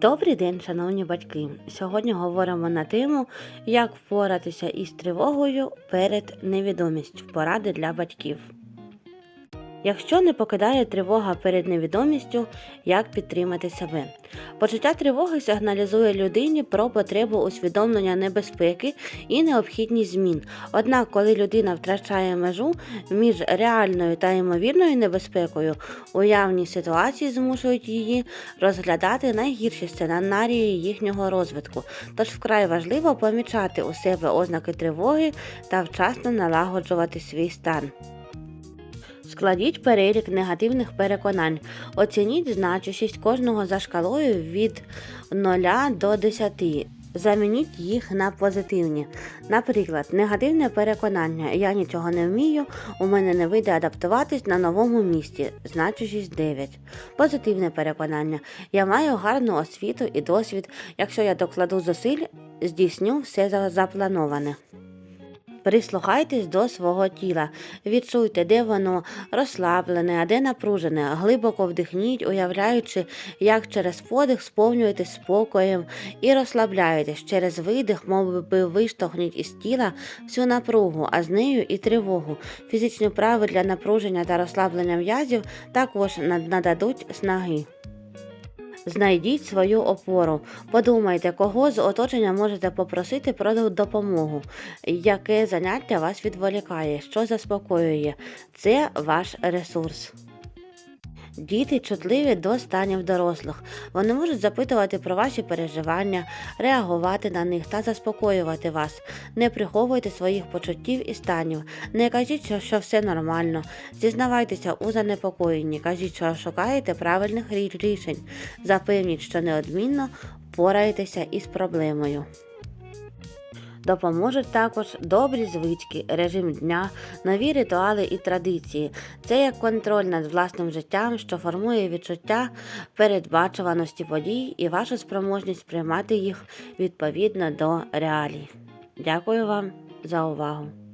Добрий день, шановні батьки! Сьогодні говоримо на тему, як впоратися із тривогою перед невідомістю. Поради для батьків. Якщо не покидає тривога перед невідомістю, як підтримати себе? Почуття тривоги сигналізує людині про потребу усвідомлення небезпеки і необхідність змін. Однак, коли людина втрачає межу між реальною та ймовірною небезпекою, уявні ситуації змушують її розглядати найгірші сценарії їхнього розвитку. Тож вкрай важливо помічати у себе ознаки тривоги та вчасно налагоджувати свій стан. Складіть перелік негативних переконань. Оцініть значущість кожного за шкалою від 0 до 10. Замініть їх на позитивні. Наприклад, негативне переконання Я нічого не вмію, у мене не вийде адаптуватись на новому місці, значущість 9. Позитивне переконання Я маю гарну освіту і досвід. Якщо я докладу зусиль, здійсню все заплановане. Прислухайтесь до свого тіла, відчуйте, де воно розслаблене, а де напружене. Глибоко вдихніть, уявляючи, як через подих сповнюєтесь спокоєм і розслабляєтесь. Через видих, мов би виштовхніть із тіла всю напругу, а з нею і тривогу. Фізичні вправи для напруження та розслаблення м'язів також нададуть снаги. Знайдіть свою опору. Подумайте, кого з оточення можете попросити про допомогу, яке заняття вас відволікає, що заспокоює. Це ваш ресурс. Діти чутливі до станів дорослих. Вони можуть запитувати про ваші переживання, реагувати на них та заспокоювати вас. Не приховуйте своїх почуттів і станів. Не кажіть, що, все нормально. Зізнавайтеся у занепокоєнні. Кажіть, що шукаєте правильних рішень. Запевніть, що неодмінно впораєтеся із проблемою. Допоможуть також добрі звички, режим дня, нові ритуали і традиції. Це як контроль над власним життям, що формує відчуття передбачуваності подій і вашу спроможність приймати їх відповідно до реалій. Дякую вам за увагу!